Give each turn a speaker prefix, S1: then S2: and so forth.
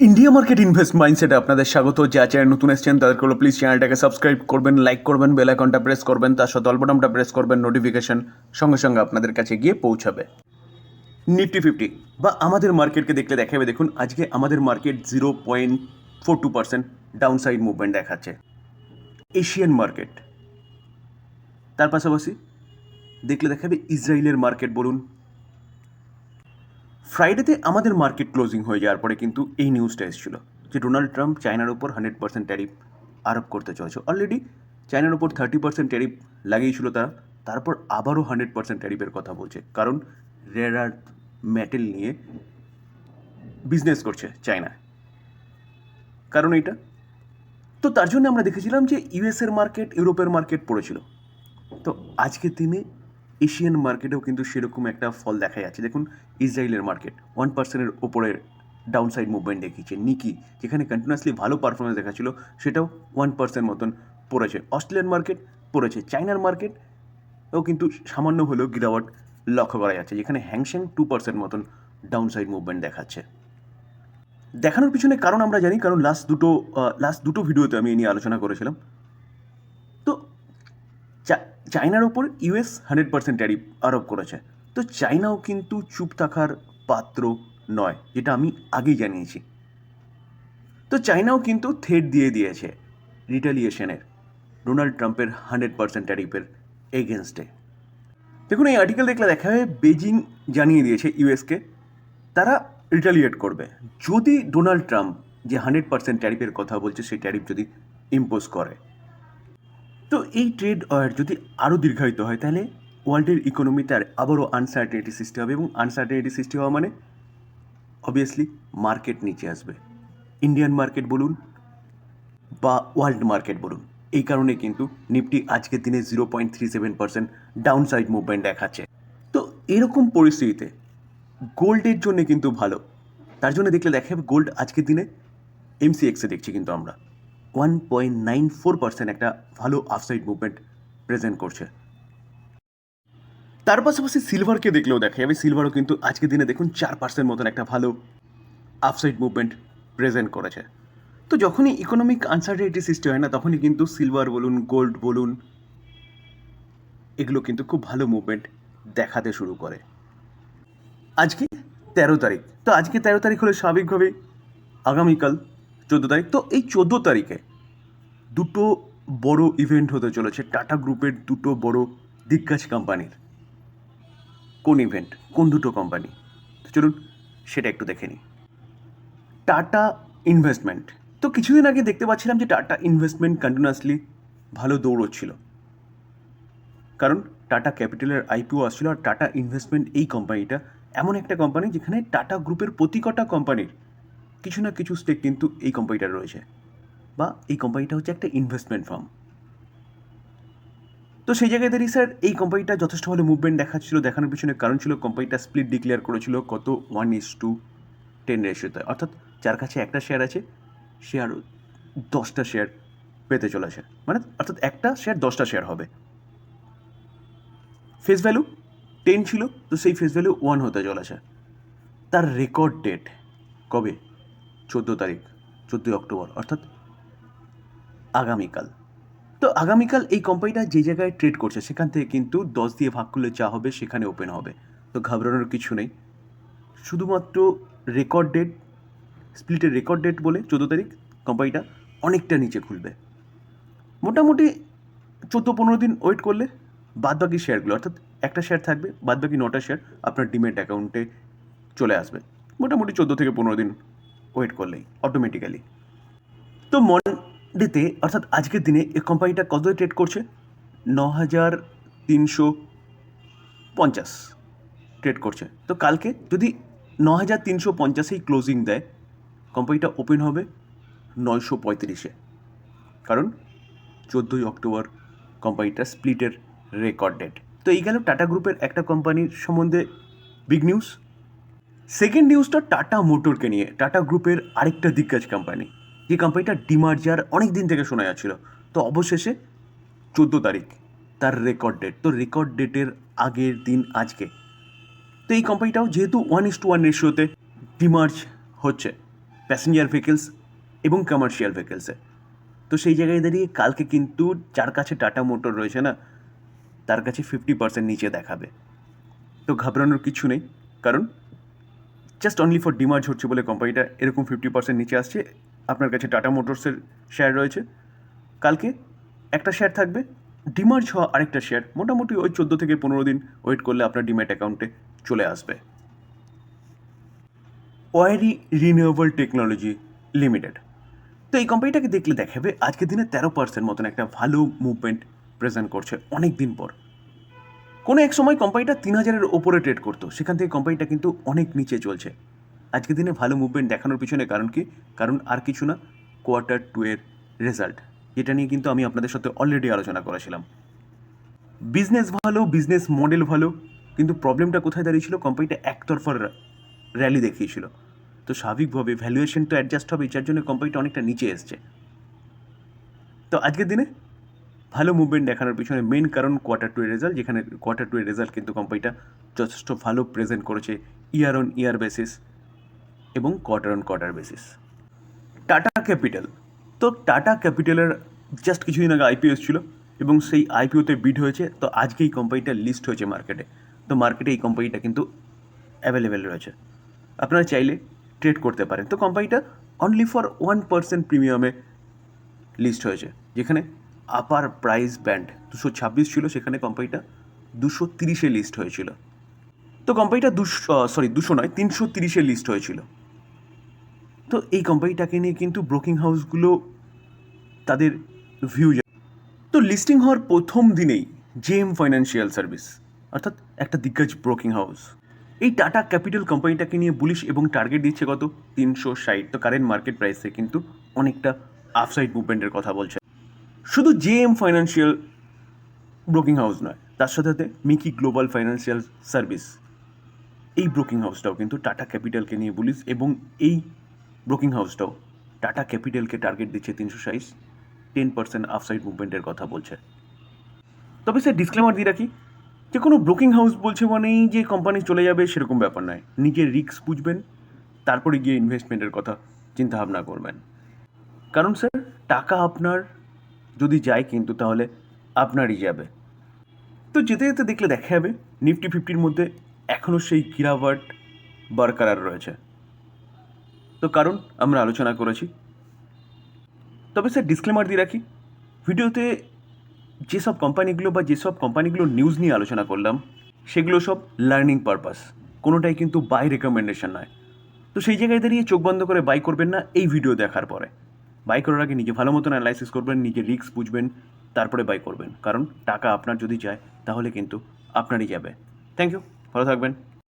S1: India market invest মাইন্ডসেটে আপনাদের স্বাগত। যা চ্যানেল নতুন এসছেন, তাদেরকে হলো প্লিজ চ্যানেলটাকে সাবস্ক্রাইব করবেন লাইক করবেন বেল আইকনটা প্রেস করবেন, তার সাথে অল্পটামটা প্রেস করবেন নোটিফিকেশন সঙ্গে সঙ্গে আপনাদের কাছে গিয়ে পৌঁছাবে। নিফটি ফিফটি বা আমাদের মার্কেটকে দেখলে দেখাবে, দেখুন, আজকে আমাদের market zero point four two percent downside movement দেখাচ্ছে। এশিয়ান মার্কেট তার পাশাপাশি দেখলে দেখাবে ইসরায়েলের মার্কেট বলুন ফ্রাইডেতে আমাদের মার্কেট ক্লোজিং হয়ে যাওয়ার পরে কিন্তু এই নিউজটা এসেছিল যে ডোনাল্ড ট্রাম্প চায়নার উপর হান্ড্রেড পার্সেন্ট ট্যারিফ আরোপ করতে চলেছে। অলরেডি চায়নার উপর থার্টি পার্সেন্ট ট্যারিফ লাগিয়েছিল তারা, তারপর আবারও হান্ড্রেড পার্সেন্ট ট্যারিফের কথা বলছে। কারণ রেয়ার আর্থ মেটেল নিয়ে বিজনেস করছে চায়না কারণ এইটা। তো তার জন্য আমরা দেখেছিলাম যে ইউএসের মার্কেট ইউরোপের মার্কেট পড়েছিল। তো আজকের দিনে এশিয়ান মার্কেটেও কিন্তু সেরকম একটা ফল দেখা যাচ্ছে। দেখুন ইসরায়েলের মার্কেট ওয়ান পার্সেন্টের ওপরের ডাউন সাইড মুভমেন্ট দেখিয়েছে নিকি যেখানে কন্টিনিউয়াসলি ভালো পারফরমেন্স দেখাচ্ছিল, সেটাও ওয়ান পার্সেন্ট মতন পড়েছে। অস্ট্রেলিয়ান মার্কেট পড়েছে। চায়নার মার্কেট ও কিন্তু সামান্য হলেও গিরাওয়াট লক্ষ্য করা যাচ্ছে, যেখানে হ্যাংস্যাং টু পার্সেন্ট মতন ডাউন সাইড মুভমেন্ট দেখাচ্ছে। দেখানোর পিছনে কারণ আমরা জানি, কারণ লাস্ট দুটো লাস্ট দুটো ভিডিওতে আমি এই নিয়ে আলোচনা করেছিলাম। চায়নার ওপর ইউএস হান্ড্রেড পার্সেন্ট ট্যারিফ আরোপ করেছে। তো চায়নাও কিন্তু চুপ থাকার পাত্র নয়, যেটা আমি আগেই জানিয়েছি। তো চায়নাও কিন্তু থ্রেড দিয়ে দিয়েছে রিটালিয়েশনের, ডোনাল্ড ট্রাম্পের হান্ড্রেড পার্সেন্ট ট্যারিফের এগেনস্টে দেখুন, এই আর্টিকেল দেখলে দেখা হয় বেজিং জানিয়ে দিয়েছে ইউএসকে তারা রিটালিয়েট করবে। যদি ডোনাল্ড ট্রাম্প যে হান্ড্রেড পার্সেন্ট ট্যারিফের কথা বলছে, সেই ট্যারিফ যদি ইম্পোজ করে তো এই ট্রেড ওয়ার যদি আরও দীর্ঘায়িত হয়, তাহলে ওয়ার্ল্ডের ইকোনমিতে আর আবারও আনসার্টেনিটি সৃষ্টি হবে এবং আনসার্টেনিটি সৃষ্টি হওয়া মানে অবভিয়াসলি মার্কেট নিচে আসবে। ইন্ডিয়ান মার্কেট বলুন বা ওয়ার্ল্ড মার্কেট বলুন, এই কারণে কিন্তু নিফটি আজকের দিনে zero point three seven percent downside movement দেখাচ্ছে। তো এরকম পরিস্থিতিতে গোল্ডের জন্য কিন্তু ভালো, তার জন্য দেখলে দেখা যাবে গোল্ড আজকের দিনে এমসিএক্সে দেখছি কিন্তু আমরা। One point nine four percent একটা ভালো আফসাইড মুভমেন্ট প্রেজেন্ট করছে। তার পাশাপাশি সিলভারকে দেখলেও দেখা যাবে সিলভারও কিন্তু আজকের দিনে দেখুন চার পার্সেন্ট মতন একটা ভালো আফসাইড মুভমেন্ট প্রেজেন্ট করেছে। তো যখনই ইকোনমিক আনসার্টেনিটি সৃষ্টি হয় না, তখনই কিন্তু সিলভার বলুন গোল্ড বলুন, এগুলো কিন্তু খুব ভালো মুভমেন্ট দেখাতে শুরু করে। আজকে তেরো তারিখ। তো আজকে তেরো তারিখ হলে স্বাভাবিকভাবেই আগামীকাল চোদ্দ তারিখ। তো এই চোদ্দ তারিখে দুটো বড় ইভেন্ট হতে চলেছে। টাটা গ্রুপের দুটো বড় দিগ্গজ কোম্পানির কোন ইভেন্ট কোন দুটো কোম্পানি চলুন সেটা একটু দেখে নিই। টাটা ইনভেস্টমেন্ট তো কিছুদিন আগে দেখতে পাচ্ছিলাম যে টাটা ইনভেস্টমেন্ট কন্টিনিউয়াসলি ভালো দৌড়চ্ছিল। কারণ টাটা ক্যাপিটালের আইপিও আসছিল আর টাটা ইনভেস্টমেন্ট এই কোম্পানিটা এমন একটা কোম্পানি যেখানে টাটা গ্রুপের প্রতি কটা কোম্পানির কিছু না কিছু স্টেক কিন্তু এই কোম্পানিটার রয়েছে। বা এই কোম্পানিটা হচ্ছে একটা ইনভেস্টমেন্ট ফার্ম তো সেই জায়গায় দাঁড়িয়ে স্যার এই কোম্পানিটা যথেষ্ট ভালো মুভমেন্ট দেখাচ্ছিল, দেখানোর পিছনে কারণ ছিল কোম্পানিটা স্প্লিট ডিক্লেয়ার করেছিল কত? ওয়ান ইস টু টেন রেশিওতে অর্থাৎ যার কাছে একটা শেয়ার আছে, সে আরও দশটা শেয়ার পেতে চলেছে। মানে অর্থাৎ একটা শেয়ার দশটা শেয়ার হবে। ফেস ভ্যালু টেন ছিল, তো সেই ফেস ভ্যালু ওয়ান হতে চলেছে। তার রেকর্ড ডেট কবে? চোদ্দ তারিখ, চোদ্দোই অক্টোবর, অর্থাৎ আগামীকাল। তো আগামীকাল এই কোম্পানিটা যে জায়গায় ট্রেড করছে, সেখান থেকে কিন্তু দশ দিয়ে ভাগ করলে যা হবে সেখানে ওপেন হবে। তো ঘাবড়ানোর কিছু নেই। শুধুমাত্র রেকর্ড ডেট স্প্লিটের রেকর্ড ডেট বলে চোদ্দ তারিখ কোম্পানিটা অনেকটা নিচে খুলবে। মোটামুটি চোদ্দ পনেরো দিন ওয়েট করলে বাদবাকি শেয়ারগুলো অর্থাৎ একটা শেয়ার থাকবে, বাদবাকি নটা শেয়ার আপনার ডিমেট অ্যাকাউন্টে চলে আসবে। মোটামুটি চোদ্দ থেকে পনেরো দিন ওয়েট করলেই অটোমেটিক্যালি তো মন্ডেতে অর্থাৎ আজকের দিনে এই কোম্পানিটা কত ট্রেড করছে? ন হাজার তিনশো পঞ্চাশ ট্রেড করছে। তো কালকে যদি ন হাজার তিনশো পঞ্চাশেই ক্লোজিং দেয় কোম্পানিটা ওপেন হবে নয়শো পঁয়ত্রিশে। কারণ চোদ্দোই অক্টোবর কোম্পানিটা স্প্লিটের রেকর্ড ডেট তো এই গেল টাটা গ্রুপের একটা কোম্পানির সম্বন্ধে বিগ নিউজ সেকেন্ড নিউজটা টাটা মোটরকে নিয়ে। টাটা গ্রুপের আরেকটা দিগ্গজ কোম্পানি যে কোম্পানিটা ডিমার্জার অনেক দিন থেকে শোনা যাচ্ছিল। তো অবশেষে চোদ্দ তারিখ তার রেকর্ড ডেট তো রেকর্ড ডেটের আগের দিন আজকে। তো এই কোম্পানিটাও যেহেতু ওয়ান ইস টু ওয়ান রেশিওতে ডিমার্জ হচ্ছে। প্যাসেঞ্জার ভেহিকেলস এবং কমার্শিয়াল ভেহিকেলসে তো সেই জায়গায় দাঁড়িয়ে কালকে কিন্তু যার কাছে টাটা মোটর রয়েছে না, তার কাছে ফিফটি পার্সেন্ট নিচে দেখাবে। তো ঘাবড়ানোর কিছু নেই। কারণ জাস্ট অনলি ফর ডিমার্জ হচ্ছে বলে কোম্পানিটা এরকম ফিফটি পার্সেন্ট নিচে আসছে। আপনার কাছে টাটা মোটরসের শেয়ার রয়েছে। কালকে একটা শেয়ার থাকবে। ডিমার্জ হওয়া আরেকটা শেয়ার মোটামুটি ওই চোদ্দ থেকে পনেরো দিন ওয়েট করলে আপনার ডিম্যাট অ্যাকাউন্টে চলে আসবে। ওয়ারি রিনিউয়েবল টেকনোলজি লিমিটেড তো এই কোম্পানিটাকে দেখলে দেখাবে, আজকের দিনে তেরো পার্সেন্ট মতন একটা ভালো মুভমেন্ট প্রেজেন্ট করছে অনেক দিন পর। কোনো এক সময় কোম্পানিটা তিন হাজারের ওপরে ট্রেড করতো। সেখান থেকে কোম্পানিটা কিন্তু অনেক নিচে চলছে। আজকের দিনে ভালো মুভমেন্ট দেখানোর পিছনে কারণ কি? কারণ আর কিছু না কোয়ার্টার টু এর রেজাল্ট যেটা নিয়ে কিন্তু আমি আপনাদের সাথে অলরেডি আলোচনা করেছিলাম। বিজনেস ভালো বিজনেস মডেল ভালো, কিন্তু প্রবলেমটা কোথায় দাঁড়িয়েছিল? কোম্পানিটা একতরফা র্যালি দেখিয়েছিল। তো স্বাভাবিকভাবে ভ্যালুয়েশন তো অ্যাডজাস্ট হবে, যার জন্য কোম্পানিটা অনেকটা নিচে এসছে। তো আজকের দিনে ভালো মুভমেন্ট দেখানোর পিছনে মেন কারণ কোয়ার্টার টু রেজাল্ট যেখানে কোয়ার্টার টু রেজাল্ট কিন্তু কোম্পানিটা যথেষ্ট ভালো প্রেজেন্ট করেছে ইয়ার অন ইয়ার বেসিস এবং quarter on quarter basis Tata Capital তো টাটা ক্যাপিটালের জাস্ট কিছুদিন আগে আইপিও এসেছিল এবং সেই আইপিওতে বিড হয়েছে, তো আজকে এই কোম্পানিটা লিস্ট হয়েছে মার্কেটে তো মার্কেটে এই কোম্পানিটা কিন্তু অ্যাভেলেবেল রয়েছে। আপনারা চাইলে ট্রেড করতে পারেন। তো কোম্পানিটা অনলি ফর ওয়ান পার্সেন্ট প্রিমিয়ামে লিস্ট হয়েছে, যেখানে আপার প্রাইস ব্যান্ড দুশো ছাব্বিশ ছিল সেখানে কোম্পানিটা দুশো তিরিশে লিস্ট হয়েছিল। তো কোম্পানিটা দুশো সরি দুশো নয়, তিনশো তিরিশে লিস্ট হয়েছিল। তো এই কোম্পানিটাকে নিয়ে কিন্তু ব্রোকিং হাউসগুলো তাদের ভিউ তো লিস্টিং হওয়ার প্রথম দিনেই জেএম ফাইন্যান্সিয়াল সার্ভিস অর্থাৎ একটা দিগ্গজ ব্রোকিং হাউস এই টাটা ক্যাপিটাল কোম্পানিটাকে নিয়ে বুলিশ এবং টার্গেট দিচ্ছে কত? তিনশো ষাট। তো কারেন্ট মার্কেট প্রাইসে কিন্তু অনেকটা আফসাইড মুভমেন্টের কথা বলছে। শুধু জেএম ফাইন্যান্সিয়াল ব্রোকিং হাউস নয়, তার সাথে সাথে মিকি গ্লোবাল ফাইন্যান্সিয়াল সার্ভিস এই ব্রোকিং হাউসটাও কিন্তু টাটা ক্যাপিটালকে নিয়ে বলিস এবং এই ব্রোকিং হাউসটাও টাটা ক্যাপিটালকে টার্গেট দিচ্ছে তিনশো ষাট টেন পার্সেন্ট আফসাইড মুভমেন্টের কথা বলছে। তবে স্যার ডিসক্লেমার দিয়ে রাখি, যে কোনো ব্রোকিং হাউস বলছে মানেই যে কোম্পানি চলে যাবে সেরকম ব্যাপার নয়। নিজের রিস্ক বুঝবেন, তারপরে গিয়ে ইনভেস্টমেন্টের কথা চিন্তা ভাবনা করবেন। কারণ স্যার টাকা আপনার যদি যায় কিন্তু তাহলে আপনারই যাবে। তো যেতে যেতে দেখলে দেখা যাবে নিফটি ফিফটির মধ্যে এখনও সেই গিরাওয়াট বরকরার রয়েছে। তো কারণ আমরা আলোচনা করেছি। তবে স্যার ডিসক্লেমার দিয়ে রাখি, ভিডিওতে যেসব কোম্পানিগুলো বা যেসব কোম্পানিগুলোর নিউজ নিয়ে আলোচনা করলাম, সেগুলো সব লার্নিং পারপাস কোনোটাই কিন্তু বাই রেকমেন্ডেশন নয়। তো সেই জায়গায় দাঁড়িয়ে চোখ বন্ধ করে বাই করবেন না এই ভিডিও দেখার পরে। বাই করার আগে নিজে ভালো মতন অ্যানালাইসিস করবেন, নিজে রিস্ক বুঝবেন, তারপরে বাই করবেন। কারণ টাকা আপনার যদি যায়, তাহলে কিন্তু আপনারই যাবে। থ্যাংক ইউ ভালো থাকবেন।